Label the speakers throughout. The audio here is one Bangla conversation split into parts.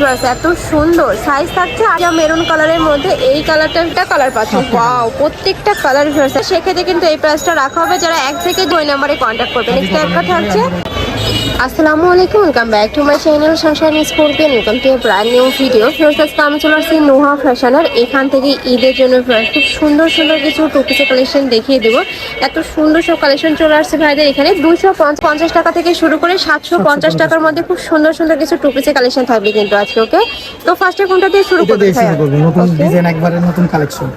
Speaker 1: ড্রেস এত সুন্দর। সাইজ থাকছে আর মেরুন কালারের মধ্যে এই কালারটা কালার পাচ্ছ। ওয়াও প্রত্যেকটা কালার ড্রেস সেক্ষেত্রে কিন্তু এই প্রাইসটা রাখা হবে যারা এক থেকে দুই নাম্বারে কন্ট্যাক্ট করবে। নেক্সট একটা থাকছে আসসালামু আলাইকুম welcome back to my channel sunshine scorpion welcome to brand new video friends আজকে আমি চলে আসছি নোহা ফ্যাশনের এখান থেকে ঈদের জন্য খুব সুন্দর সুন্দর কিছু টু পিসের কালেকশন দেখিয়ে দেবো। এত সুন্দর সব কালেকশন চলে আসছে ভাইদের এখানে। দুশো পঞ্চাশ টাকা থেকে শুরু করে সাতশো পঞ্চাশ টাকার মধ্যে খুব সুন্দর সুন্দর কিছু টু পিসের কালেকশন থাকবে কিন্তু আজকে ওকে তো ফার্স্টে কোনটা দিয়ে শুরু করতে
Speaker 2: নতুন ডিজাইন একবারে নতুন কালেকশন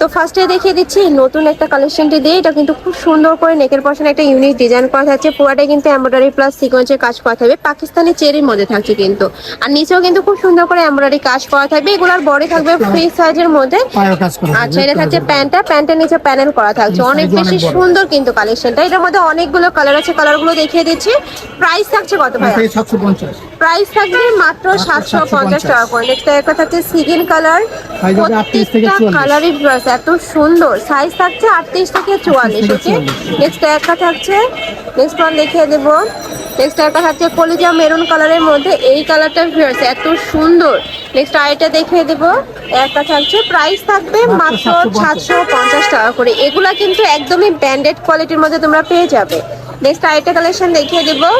Speaker 1: তো ফার্স্টে দেখিয়ে দিচ্ছি নতুন একটা কালেকশনটি দিয়ে এটা কিন্তু খুব সুন্দর করে নেকের পশনে একটা ইউনিক ডিজাইন করা থাকছে। পুরাটাই কিন্তু এমব্রয়ডারি প্লাস সিকোয়েন্সের কাজ করা থাকবে। পাকিস্তানি চেরির মধ্যে থাকছে কিন্তু। আর নিচেও কিন্তু খুব সুন্দর করে এমব্রয়ডারি কাজ করা থাকবে। এগুলার বডি থাকবে ফ্রি সাইজের মধ্যে। আচ্ছা এটা থাকছে প্যান্টটা। প্যান্টের নিচে প্যানেল করা থাকছে। অনেক বেশি সুন্দর কিন্তু কালেকশনটা এটার মধ্যে অনেকগুলো কালার আছে। কালারগুলো দেখিয়ে দিচ্ছি। প্রাইস থাকছে কত ভাই
Speaker 2: থেকে সাতশো পঞ্চাশ।
Speaker 1: প্রাইস থাকবে মাত্র সাতশো পঞ্চাশ টাকা করে। নেক্সট একটা থাকছে সিগিন কালার।
Speaker 2: Size হবে 38 থেকে
Speaker 1: প্রত্যেকটা কালারই ড্রেস এত সুন্দর। সাইজ থাকছে আটত্রিশ থেকে চুয়াল্লিশ ওকে
Speaker 2: 44
Speaker 1: নেক্সট একটা থাকছে। নেক্সট ওয়ান দেখিয়ে দেবো। নেক্সট একটা থাকছে কলিজা মেরুন কালারের মধ্যে। এই কালারটা ড্রেস এত সুন্দর। নেক্সট আরেকটা দেখিয়ে দেবো। একটা থাকছে প্রাইস থাকবে মাত্র
Speaker 2: মাত্র 750
Speaker 1: সাতশো পঞ্চাশ টাকা করে। এগুলা কিন্তু একদমই ব্র্যান্ডেড কোয়ালিটির মধ্যে তোমরা পেয়ে যাবে। নেক্সট আরেকটা কালেকশন দেখিয়ে দেবো।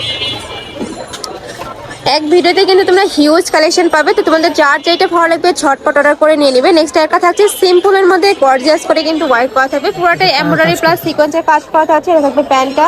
Speaker 1: এক ভিডিওতে কিন্তু তোমরা হিউজ কালেকশন পাবে, তো তোমাদের যার যেটা ভালো লাগবে ঝটপট অর্ডার করে নিয়ে নেবে। নেক্সট একটা থাকছে সিম্পলের মধ্যে গর্জিয়াস করে কিন্তু হোয়াইট পাওয়া থাকবে পুরোটাই এমব্রয়ডারি প্লাস সিকোয়েন্সের কাজ পাওয়া থাকছে এটা থাকবে প্যান্টটা।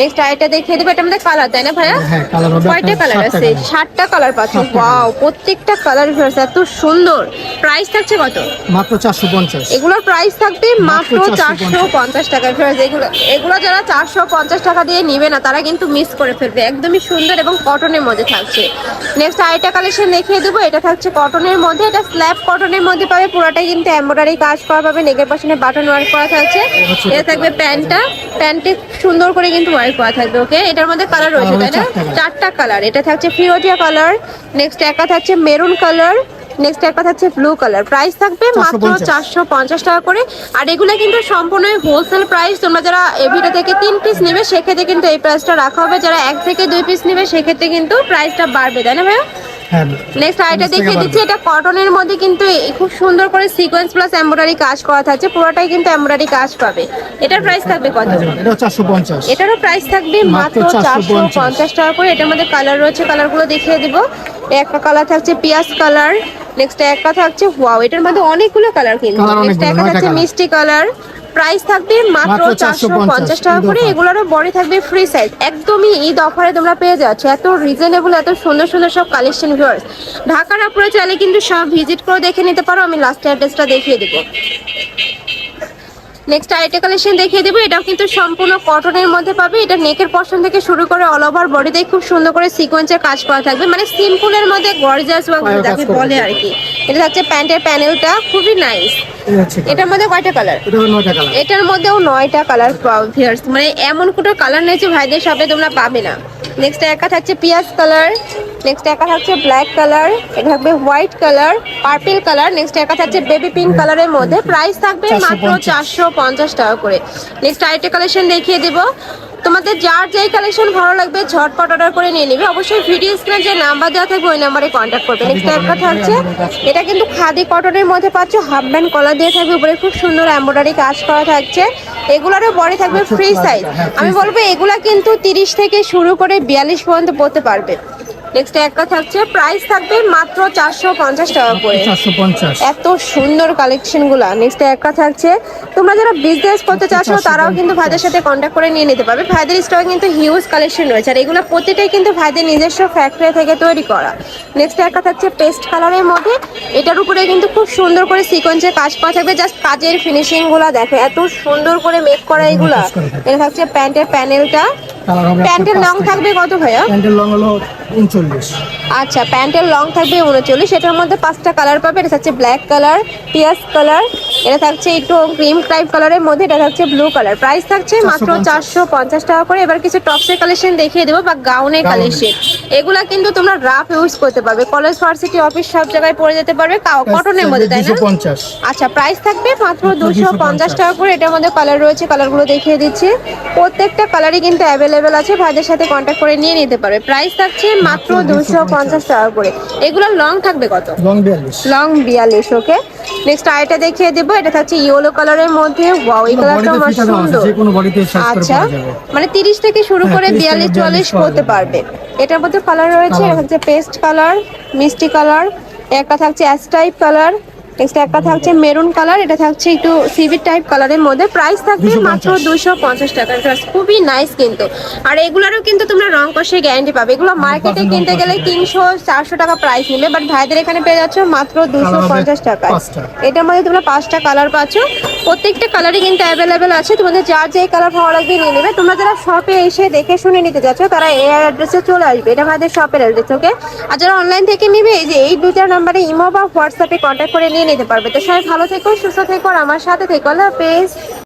Speaker 1: নেক্সট আইটা দেখিয়ে দেবো এটা আমাদের কালার তাই না ভাইয়া?
Speaker 2: হ্যাঁ কালার
Speaker 1: কয়টা কালার আছে। ষাটটা কালার পাচ্ছ।
Speaker 2: সাতটা
Speaker 1: ওয়াও প্রত্যেকটা কালার এত সুন্দর। প্রাইস থাকছে কত?
Speaker 2: মাত্র চারশো পঞ্চাশ।
Speaker 1: এগুলোর প্রাইস থাকবে মাত্র
Speaker 2: মাত্র
Speaker 1: চারশো পঞ্চাশ। টাকা। ফ্রেন্ডস এগুলো এগুলো যারা চারশো পঞ্চাশ টাকা দিয়ে নিবে না তারা কিন্তু মিস করে ফেলবে। একদমই সুন্দর এবং কটনের মধ্যে থাকছে। নেক্সট আইটা কালেকশন দেখিয়ে দেবো এটা থাকছে কটনের মধ্যে। এটা স্ল্যাব কটনের মধ্যে পাবে পুরোটাই কিন্তু এমব্রয়ডারি কাজ করা পাবে নেকের পাশে বাটন ওয়ার্ক করা থাকছে। এটা থাকবে প্যান্টটা। প্যান্টে সুন্দর করে কিন্তু ওয়ার্ক করা থাকবে ওকে এটার মধ্যে কালার রয়েছে তাই না?
Speaker 2: চারটা
Speaker 1: কালার এটা থাকছে ফিরোজিয়া কালার নেক্সট একটা থাকছে মেরুন কালার নেক্সট একটা থাকছে ব্লু কালার প্রাইস থাকবে মাত্র চারশো পঞ্চাশ। টাকা করে। আর এগুলো কিন্তু সম্পূর্ণ হোলসেল প্রাইস তোমরা যারা এভিটা থেকে তিন পিস নেবে সেক্ষেত্রে কিন্তু এই প্রাইসটা রাখা হবে। যারা এক থেকে দুই পিস নেবে সেক্ষেত্রে কিন্তু প্রাইসটা বাড়বে তাই না ভাইয়া?
Speaker 2: হ্যাঁ
Speaker 1: নেক্সট আইটা
Speaker 2: 30
Speaker 1: দেখিয়ে দিচ্ছি এটা কটনের মধ্যে কিন্তু খুব সুন্দর করে সিকোয়েন্স প্লাস এমব্রয়ডারি কাজ করা থাকছে পুরোটাই কিন্তু এমব্রয়ডারি কাজ পাবে। এটার প্রাইস থাকবে কত? এটারও প্রাইস থাকবে মাত্র চারশো
Speaker 2: 450
Speaker 1: পঞ্চাশ টাকা করে। এটার মধ্যে কালার রয়েছে কালারগুলো দেখিয়ে দিব। একটা কালার থাকছে পিয়াজ কালার নেক্সট একটা থাকছে ওয়াও এটার মধ্যে অনেকগুলো কালার কিন্তু। নেক্সট একটা থাকছে মিষ্টি কালার প্রাইস থাকবে মাত্র চারশো পঞ্চাশ টাকা করে।
Speaker 2: এগুলোর
Speaker 1: এগুলোরও বডি থাকবে ফ্রি সাইজ একদমই ঈদ অফারে তোমরা পেয়ে যাচ্ছ। এত রিজনেবল এত সুন্দর সুন্দর সব কালেকশন ভিউয়ার্স ঢাকার অপরে চাইলে কিন্তু সব ভিজিট করে দেখে নিতে পারো। আমি লাস্ট অ্যাড্রেসটা দেখিয়ে দেবো। নেক্সট আরেকটা কালেকশন দেখিয়ে দেবো। এটাও কিন্তু সম্পূর্ণ কটনের মধ্যে পাবে। এটা নেকের পশন থেকে শুরু করে অল ওভার বডিতে খুব সুন্দর করে সিকোয়েন্সের কাজ করা থাকবে। মানে সিম্পলের মধ্যে গর্জিয়াস
Speaker 2: পায়েও কাজ
Speaker 1: যাকে বলে আর কি। এটা হচ্ছে প্যান্টের প্যানেলটা খুবই নাইস। এটার মধ্যে কয়টা কালার
Speaker 2: এটা হলো নয়টা কালার
Speaker 1: এটার মধ্যেও নয়টা কালার মানে এমন কোনো কালার নেই যে ভাইদের শপে তোমরা পাবে না। নেক্সট একা থাকছে পিয়াজ কালার নেক্সট একা থাকছে ব্ল্যাক কালার এটা থাকবে white colour purple colour next একা থাকছে বেবি পিঙ্ক কালারের মধ্যে। প্রাইস থাকবে মাত্র চারশো পঞ্চাশ টাকা করে। নেক্সট আরেকটা কালেকশন দেখিয়ে দেবো। তোমাদের যার যেই কালেকশন ভালো লাগবে, ঝটপট অর্ডার করে নিয়ে নিবে। অবশ্যই ভিডিও স্ক্রিনে যে নাম্বার দেওয়া থাকবে, ওই নাম্বারে কন্ট্যাক্ট করবে। নেক্সট একটা থাকছে এটা কিন্তু খাদি কটনের মধ্যে পাচ্ছ হাফ ব্যান্ড কলার দিয়ে থাকবে, উপরে খুব সুন্দর এমব্রয়ডারি কাজ করা থাকছে। এগুলোরও বডি থাকবে ফ্রি সাইজ আমি বলব, এগুলা কিন্তু তিরিশ থেকে শুরু করে বিয়াল্লিশ পর্যন্ত পড়তে পারবে। নেক্সট একটা থাকছে প্রাইস থাকবে মাত্র চারশো পঞ্চাশ টাকা করে।
Speaker 2: চারশো পঞ্চাশ।
Speaker 1: এত সুন্দর কালেকশনগুলা। নেক্সট একটা থাকছে তোমরা যারা বিজনেস করতে চাচ্ছ তারাও কিন্তু ভাইদের সাথে কন্ট্যাক্ট করে নিয়ে নিতে পারবে। ভাইদের স্টকে কিন্তু হিউজ কালেকশন রয়েছে আর এগুলো প্রতিটাই কিন্তু ভাইদের নিজস্ব ফ্যাক্টরি থেকে তৈরি করা। নেক্সট একটা থাকছে পেস্ট কালারের মধ্যে এটার উপরে কিন্তু খুব সুন্দর করে সিকোয়েন্সের কাজ করা থাকবে। জাস্ট কাজের ফিনিশিংগুলা দেখো এত সুন্দর করে মেক করা এগুলা। এটা থাকছে প্যান্টের প্যানেলটা প্যান্টের লং থাকবে কত ভাইয়া?
Speaker 2: প্যান্টের লং হলো উনচল্লিশ।
Speaker 1: আচ্ছা প্যান্টের লং থাকবে উনচল্লিশ এটার মধ্যে পাঁচটা কালার পাবে এটা থাকছে ব্ল্যাক কালার পিয়াস কালার এটা থাকছে একটু ক্রিম টাইপ কালারের মধ্যে এটা থাকছে ব্লু কালার প্রাইস থাকছে মাত্র চারশো পঞ্চাশ টাকা করে এবার কিছু টপসের কালেকশন দেখিয়ে দেবো বা গাউনের কালেকশন এগুলা কিন্তু তোমরা রাফ ইউজ করতে পারবে। কলেজ ভার্সিটি অফিস সব জায়গায় পরে যেতে পারবে কটনের মধ্যে তাই না? আচ্ছা প্রাইস থাকবে মাত্র দুশো পঞ্চাশ। টাকা করে এটার মধ্যে কালার রয়েছে কালারগুলো দেখিয়ে দিচ্ছি। প্রত্যেকটা কালারই কিন্তু অ্যাভেলেবেল আছে ভাইদের সাথে কন্ট্যাক্ট করে নিয়ে নিতে পারবে। প্রাইস থাকছে মাত্র দুশো পঞ্চাশ টাকা করে। এগুলো লং থাকবে কত?
Speaker 2: লং বিয়াল্লিশ।
Speaker 1: ওকে নেক্সট আরেকটা দেখিয়ে দেবো এটা থাকছে ইয়েলো কালারের মধ্যে। ওয়াও এই কালারটা আমার সুন্দর। আচ্ছা মানে তিরিশ থেকে শুরু
Speaker 2: হ্যাঁ,
Speaker 1: করে বিয়াল্লিশ
Speaker 2: 42
Speaker 1: চুয়াল্লিশ
Speaker 2: পাওয়া
Speaker 1: পড়তে
Speaker 2: যাবে।
Speaker 1: পারবে। এটার মধ্যে কালার রয়েছে। এটা হচ্ছে পেস্ট কালার মিষ্টি কালার একটা থাকছে অ্যাস টাইপ কালার নেক্সট একটা থাকছে মেরুন কালার এটা থাকছে একটু সিভিট টাইপ কালারের মধ্যে। প্রাইস থাকবে মাত্র দুশো পঞ্চাশ টাকা। খুবই নাইস কিন্তু। আর এগুলোরও কিন্তু তোমরা রং কষে গ্যারান্টি পাবে। এগুলো মার্কেটে কিনতে গেলে তিনশো চারশো টাকা প্রাইস নেবে। বাট ভাইদের এখানে পেয়ে যাচ্ছ মাত্র দুশো পঞ্চাশ
Speaker 2: পাঁচটা।
Speaker 1: এটার মধ্যে তোমরা পাঁচটা কালার পাচ্ছ। প্রত্যেকটা কালারই কিন্তু অ্যাভেলেবেল আছে। তোমাদের যার যেই কালার ভালো লাগবে নিয়ে নেবে। তোমরা যারা শপে এসে দেখে শুনে নিতে যাচ্ছ তারা এই অ্যাড্রেসে চলে আসবে। এটা আমাদের শপের অ্যাড্রেস ওকে আর যারা অনলাইন থেকে নিবে এই যে এই দুইটা নাম্বারে ইমো বা হোয়াটসঅ্যাপে কন্ট্যাক্ট করে নিয়ে নিতে পারবে। তো সবাই ভালো থেকো, সুস্থ থেকো, আর আমার সাথে থেকো। আল্লাহ হাফেজ।